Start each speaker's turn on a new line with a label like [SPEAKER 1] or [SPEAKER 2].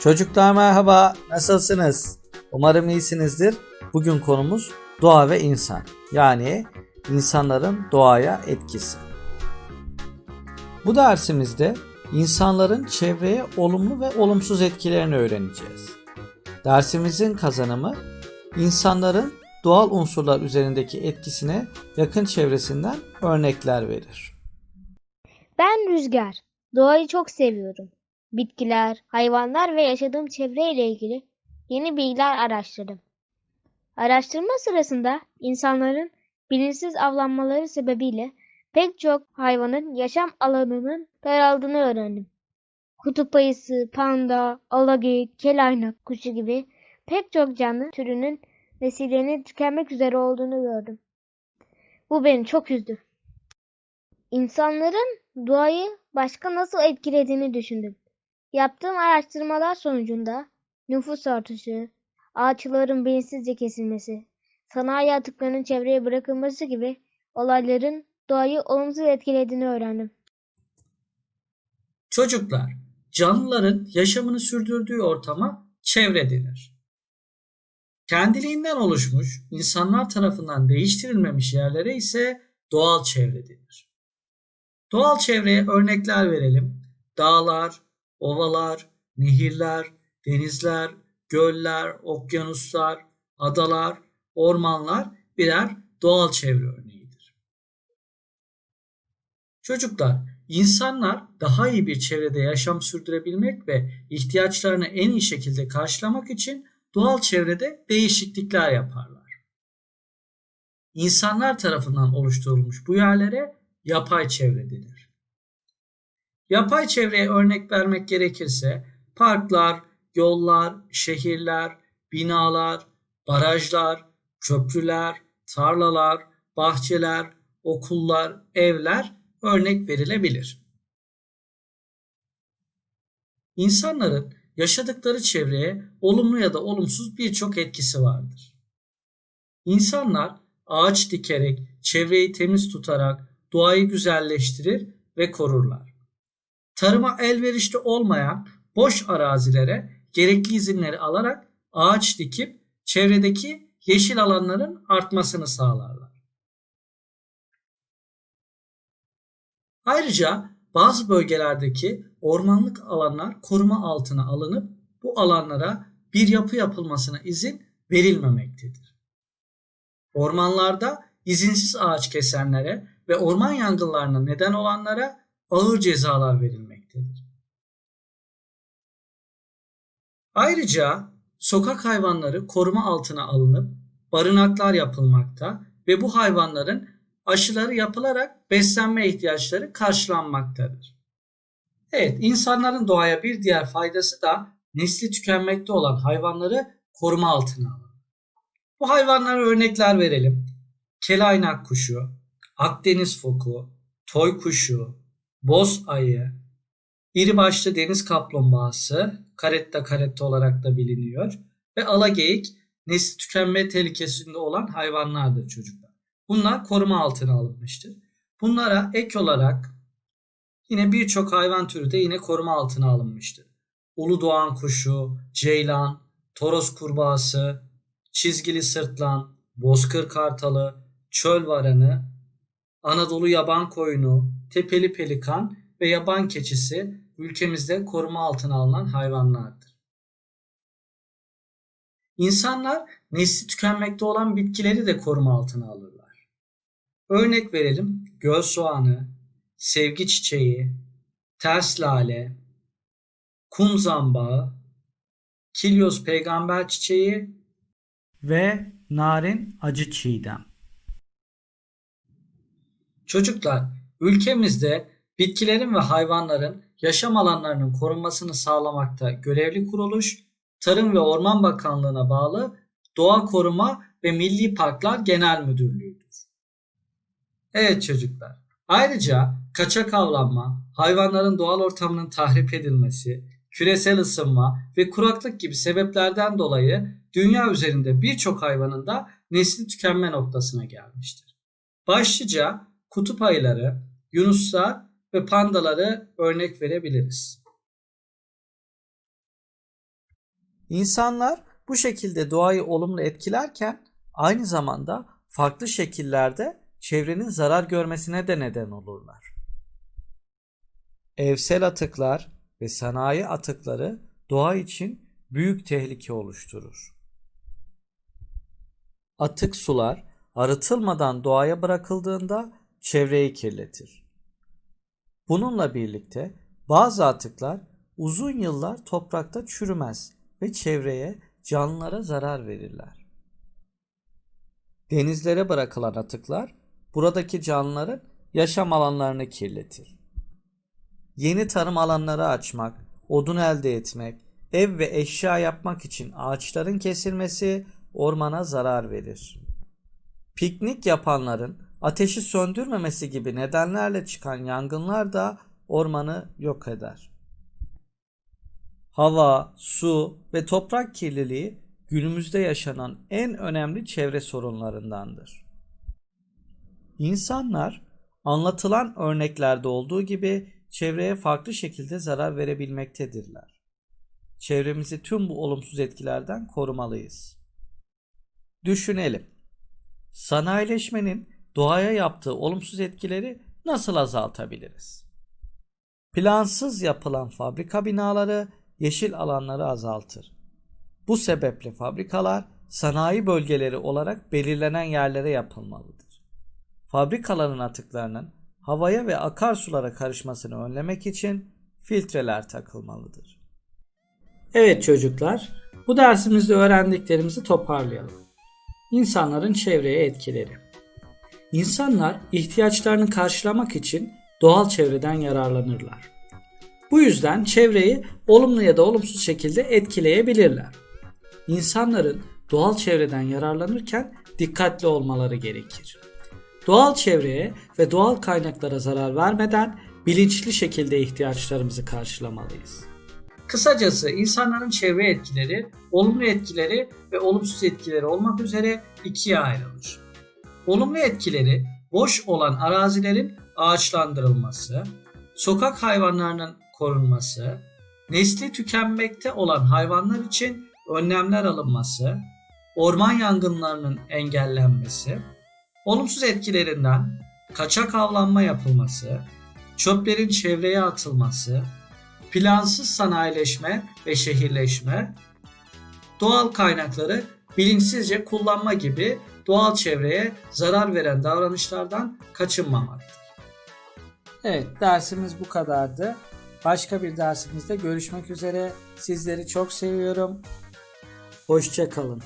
[SPEAKER 1] Çocuklar merhaba, nasılsınız? Umarım iyisinizdir. Bugün konumuz doğa ve insan. Yani insanların doğaya etkisi. Bu dersimizde insanların çevreye olumlu ve olumsuz etkilerini öğreneceğiz. Dersimizin kazanımı insanların doğal unsurlar üzerindeki etkisine yakın çevresinden örnekler verir.
[SPEAKER 2] Ben Rüzgar. Doğayı çok seviyorum. Bitkiler, hayvanlar ve yaşadığım çevreyle ilgili yeni bilgiler araştırdım. Araştırma sırasında insanların bilinçsiz avlanmaları sebebiyle pek çok hayvanın yaşam alanının daraldığını öğrendim. Kutup ayısı, panda, alageyik, kelaynak kuşu gibi pek çok canlı türünün nesillerinin tükenmek üzere olduğunu gördüm. Bu beni çok üzdü. İnsanların doğayı başka nasıl etkilediğini düşündüm. Yaptığım araştırmalar sonucunda nüfus artışı, ağaçların bilinçsizce kesilmesi, sanayi atıklarının çevreye bırakılması gibi olayların doğayı olumsuz etkilediğini öğrendim.
[SPEAKER 1] Çocuklar, canlıların yaşamını sürdürdüğü ortama çevre denir. Kendiliğinden oluşmuş, insanlar tarafından değiştirilmemiş yerlere ise doğal çevre denir. Doğal çevreye örnekler verelim. Dağlar, ovalar, nehirler, denizler, göller, okyanuslar, adalar, ormanlar birer doğal çevre örneğidir. Çocuklar, insanlar daha iyi bir çevrede yaşam sürdürebilmek ve ihtiyaçlarını en iyi şekilde karşılamak için doğal çevrede değişiklikler yaparlar. İnsanlar tarafından oluşturulmuş bu yerlere yapay çevre denir. Yapay çevreye örnek vermek gerekirse parklar, yollar, şehirler, binalar, barajlar, köprüler, tarlalar, bahçeler, okullar, evler örnek verilebilir. İnsanların yaşadıkları çevreye olumlu ya da olumsuz birçok etkisi vardır. İnsanlar ağaç dikerek, çevreyi temiz tutarak doğayı güzelleştirir ve korurlar. Tarıma elverişli olmayan boş arazilere gerekli izinleri alarak ağaç dikip çevredeki yeşil alanların artmasını sağlarlar. Ayrıca bazı bölgelerdeki ormanlık alanlar koruma altına alınıp bu alanlara bir yapı yapılmasına izin verilmemektedir. Ormanlarda izinsiz ağaç kesenlere ve orman yangınlarına neden olanlara ağır cezalar verilmektedir. Ayrıca sokak hayvanları koruma altına alınıp barınaklar yapılmakta ve bu hayvanların aşıları yapılarak beslenme ihtiyaçları karşılanmaktadır. Evet, insanların doğaya bir diğer faydası da nesli tükenmekte olan hayvanları koruma altına almak. Bu hayvanlara örnekler verelim. Kelaynak kuşu, Akdeniz foku, toy kuşu, boz ayı, iri başlı deniz kaplumbağası, karetta karetta olarak da biliniyor ve alageyik nesli tükenme tehlikesinde olan hayvanlardır çocuklar. Bunlar koruma altına alınmıştır. Bunlara ek olarak yine birçok hayvan türü de yine koruma altına alınmıştır. Ulu doğan kuşu, ceylan, toros kurbağası, çizgili sırtlan, bozkır kartalı, çöl varanı, Anadolu yaban koyunu, tepeli pelikan ve yaban keçisi ülkemizde koruma altına alınan hayvanlardır. İnsanlar nesli tükenmekte olan bitkileri de koruma altına alırlar. Örnek verelim göl soğanı, sevgi çiçeği, ters lale, kum zambağı, kilyoz peygamber çiçeği ve narin acı çiğdem. Çocuklar, ülkemizde bitkilerin ve hayvanların yaşam alanlarının korunmasını sağlamakta görevli kuruluş, Tarım ve Orman Bakanlığı'na bağlı Doğa Koruma ve Milli Parklar Genel Müdürlüğü'dür. Evet çocuklar, ayrıca kaçak avlanma, hayvanların doğal ortamının tahrip edilmesi, küresel ısınma ve kuraklık gibi sebeplerden dolayı dünya üzerinde birçok hayvanın da nesli tükenme noktasına gelmiştir. Başlıca kutup ayıları, yunuslar ve pandaları örnek verebiliriz. İnsanlar bu şekilde doğayı olumlu etkilerken aynı zamanda farklı şekillerde çevrenin zarar görmesine de neden olurlar. Evsel atıklar ve sanayi atıkları doğa için büyük tehlike oluşturur. Atık sular arıtılmadan doğaya bırakıldığında çevreyi kirletir. Bununla birlikte bazı atıklar uzun yıllar toprakta çürümez ve çevreye, canlılara zarar verirler. Denizlere bırakılan atıklar buradaki canlıların yaşam alanlarını kirletir. Yeni tarım alanları açmak, odun elde etmek, ev ve eşya yapmak için ağaçların kesilmesi ormana zarar verir. Piknik yapanların ateşi söndürmemesi gibi nedenlerle çıkan yangınlar da ormanı yok eder. Hava, su ve toprak kirliliği günümüzde yaşanan en önemli çevre sorunlarındandır. İnsanlar anlatılan örneklerde olduğu gibi çevreye farklı şekilde zarar verebilmektedirler. Çevremizi tüm bu olumsuz etkilerden korumalıyız. Düşünelim. Sanayileşmenin doğaya yaptığı olumsuz etkileri nasıl azaltabiliriz? Plansız yapılan fabrika binaları yeşil alanları azaltır. Bu sebeple fabrikalar sanayi bölgeleri olarak belirlenen yerlere yapılmalıdır. Fabrikaların atıklarının havaya ve akarsulara karışmasını önlemek için filtreler takılmalıdır. Evet çocuklar, bu dersimizde öğrendiklerimizi toparlayalım. İnsanların çevreye etkileri. İnsanlar ihtiyaçlarını karşılamak için doğal çevreden yararlanırlar. Bu yüzden çevreyi olumlu ya da olumsuz şekilde etkileyebilirler. İnsanların doğal çevreden yararlanırken dikkatli olmaları gerekir. Doğal çevreye ve doğal kaynaklara zarar vermeden bilinçli şekilde ihtiyaçlarımızı karşılamalıyız. Kısacası insanların çevre etkileri, olumlu etkileri ve olumsuz etkileri olmak üzere ikiye ayrılır. Olumlu etkileri boş olan arazilerin ağaçlandırılması, sokak hayvanlarının korunması, nesli tükenmekte olan hayvanlar için önlemler alınması, orman yangınlarının engellenmesi, olumsuz etkilerinden kaçak avlanma yapılması, çöplerin çevreye atılması, plansız sanayileşme ve şehirleşme, doğal kaynakları bilinçsizce kullanma gibi doğal çevreye zarar veren davranışlardan kaçınmamaktır. Evet dersimiz bu kadardı. Başka bir dersimizde görüşmek üzere. Sizleri çok seviyorum. Hoşçakalın.